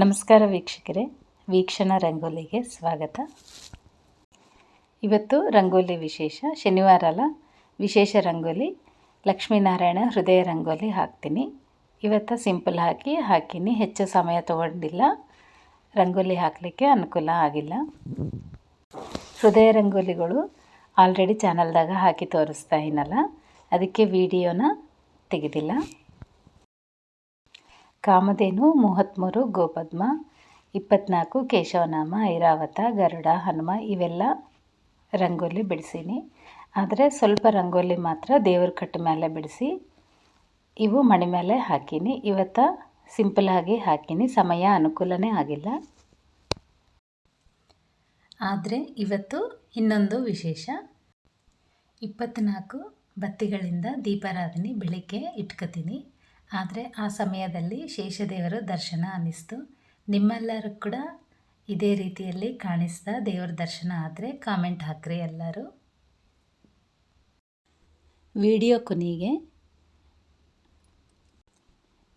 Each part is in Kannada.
ನಮಸ್ಕಾರ ವೀಕ್ಷಕರೇ, ವೀಕ್ಷಣ ರಂಗೋಲಿಗೆ ಸ್ವಾಗತ. ಇವತ್ತು ರಂಗೋಲಿ ವಿಶೇಷ, ಶನಿವಾರ ಅಲ್ಲ, ವಿಶೇಷ ರಂಗೋಲಿ, ಲಕ್ಷ್ಮೀನಾರಾಯಣ ಹೃದಯ ರಂಗೋಲಿ ಹಾಕ್ತೀನಿ. ಇವತ್ತು ಸಿಂಪಲ್ ಹಾಕಿ, ಹಾಕೀನಿ, ಹೆಚ್ಚು ಸಮಯ ತಗೊಂಡಿಲ್ಲ, ರಂಗೋಲಿ ಹಾಕಲಿಕ್ಕೆ ಅನುಕೂಲ ಆಗಿಲ್ಲ. ಹೃದಯ ರಂಗೋಲಿಗಳು ಆಲ್ರೆಡಿ ಚಾನಲ್ದಾಗ ಹಾಕಿ ತೋರಿಸ್ತಾ ಏನಲ್ಲ ಅದಕ್ಕೆ ವಿಡಿಯೋನ ತೆಗೆದಿಲ್ಲ. ಕಾಮಧೇನು ಮೂವತ್ತ್ಮೂರು ಗೋಪದ್ಮ ಇಪ್ಪತ್ತ್ನಾಲ್ಕು ಕೇಶವನಾಮ, ಐರಾವತ, ಗರುಡ, ಹನುಮ, ಇವೆಲ್ಲ ರಂಗೋಲಿ ಬಿಡಿಸೀನಿ. ಆದರೆ ಸ್ವಲ್ಪ ರಂಗೋಲಿ ಮಾತ್ರ ದೇವ್ರ ಕಟ್ಟ ಮೇಲೆ ಬಿಡಿಸಿ, ಇವು ಮಣಿ ಮೇಲೆ ಹಾಕೀನಿ. ಇವತ್ತು ಸಿಂಪಲಾಗಿ ಹಾಕೀನಿ. ಸಮಯ ಅನುಕೂಲನೇ ಆಗಿಲ್ಲ. ಆದರೆ ಇವತ್ತು ಇನ್ನೊಂದು ವಿಶೇಷ. ಇಪ್ಪತ್ತ್ನಾಲ್ಕು ಬತ್ತಿಗಳಿಂದ ದೀಪಾರಾಧನೆ ಬೆಳಿಗ್ಗೆ ಇಟ್ಕೋತೀನಿ. ಆದರೆ ಆ ಸಮಯದಲ್ಲಿ ಶೇಷದೇವರ ದರ್ಶನ ಅನ್ನಿಸ್ತು. ನಿಮ್ಮೆಲ್ಲರೂ ಕೂಡ ಇದೇ ರೀತಿಯಲ್ಲಿ ಕಾಣಿಸ್ತಾ ದೇವರ ದರ್ಶನ ಆದರೆ ಕಾಮೆಂಟ್ ಹಾಕ್ರಿ ಎಲ್ಲರೂ. ವಿಡಿಯೋ ಕೊನೆಗೆ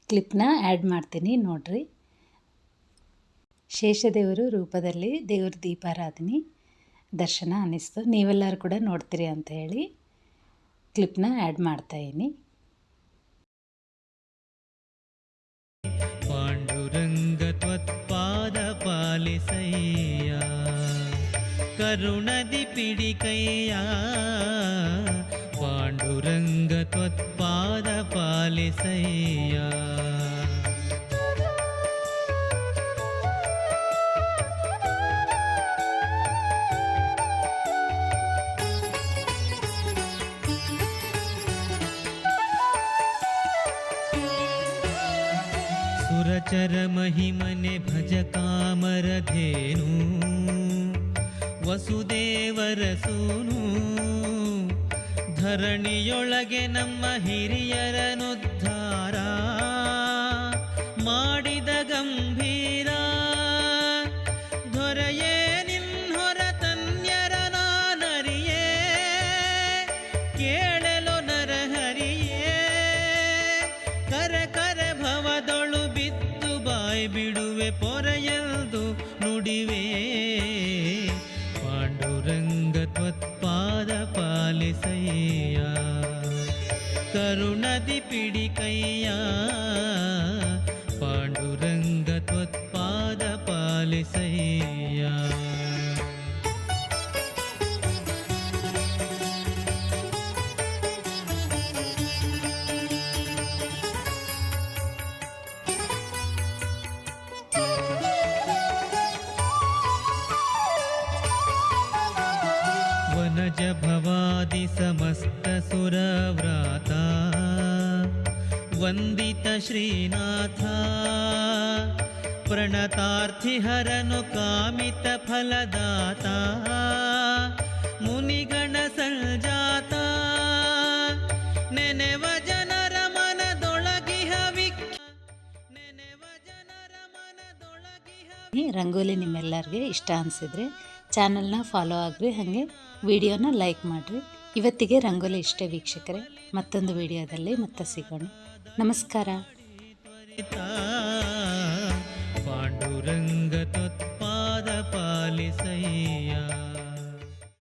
ಕ್ಲಿಪ್ನ ಆ್ಯಡ್ ಮಾಡ್ತೀನಿ ನೋಡ್ರಿ. ಶೇಷದೇವರು ರೂಪದಲ್ಲಿ ದೇವ್ರ ದೀಪಾರಾಧನೆ, ದರ್ಶನ ಅನ್ನಿಸ್ತು. ನೀವೆಲ್ಲರೂ ಕೂಡ ನೋಡ್ತೀರಿ ಅಂತ ಹೇಳಿ ಕ್ಲಿಪ್ನ ಆ್ಯಡ್ ಮಾಡ್ತಾಯಿದ್ದೀನಿ ಪಾಲಿಸಯ್ಯ ಕರುಣದಿ ಪಿಡಿಕಯ್ಯ ಪಾಂಡುರಂಗ ತ್ವತ್ಪಾದ ಪಾಲಿಸಯ್ಯ ಸುರಚರ ಮಹಿಮನೆ ಭಜ ಕಾಮರಧೇನು ವಸುದೇವರ ಸೂನು ಧರಣಿಯೊಳಗೆ ನಮ್ಮ ಹಿರಿಯರನುದ್ಧಾರ ಮಾಡಿದ ಪೊರೆಯಲ್ದು ನುಡಿವೆ. ಪಾಂಡುರಂಗ ತ್ವತ್ಪಾದ ಪಾಲಿಸಯ್ಯ. ಕರುಣದಿ ಪಿಡಿಕಯ್ಯ. ಪಾಂಡುರಂಗ ತ್ವತ್ಪಾದ ಪಾಲಿಸಯ್ಯ. वनज भवादि समस्त सुरव्राता वन्दित श्रीनाथ प्रणतार्थिहरनु कामित फलदाता मुनिगण सञ्जाता ನೆನೆವ ಜನರ ಮನದೊಳಗಿಹ ವಿಖ್ಯ ನೆನೆವ ಜನರ ಮನದೊಳಗಿಹ ಈ ರಂಗೋಲಿ ನಿಮ್ಮೆಲ್ಲರಿಗೆ ಇಷ್ಟ ಅನಿಸಿದ್ರೆ ಚಾನಲ್ನ ಫಾಲೋ ಆಗಿರಿ ಹಾಗೆ ವಿಡಿಯೋನ ಲೈಕ್ ಮಾಡಿರಿ. ಇವತ್ತಿಗೆ ರಂಗೋಲಿ ಇಷ್ಟೇ ವೀಕ್ಷಕರೇ. ಮತ್ತೊಂದು ವಿಡಿಯೋದಲ್ಲಿ ಮತ್ತೆ ಸಿಗೋಣ. ನಮಸ್ಕಾರ. ಪಾಂಡುರಂಗ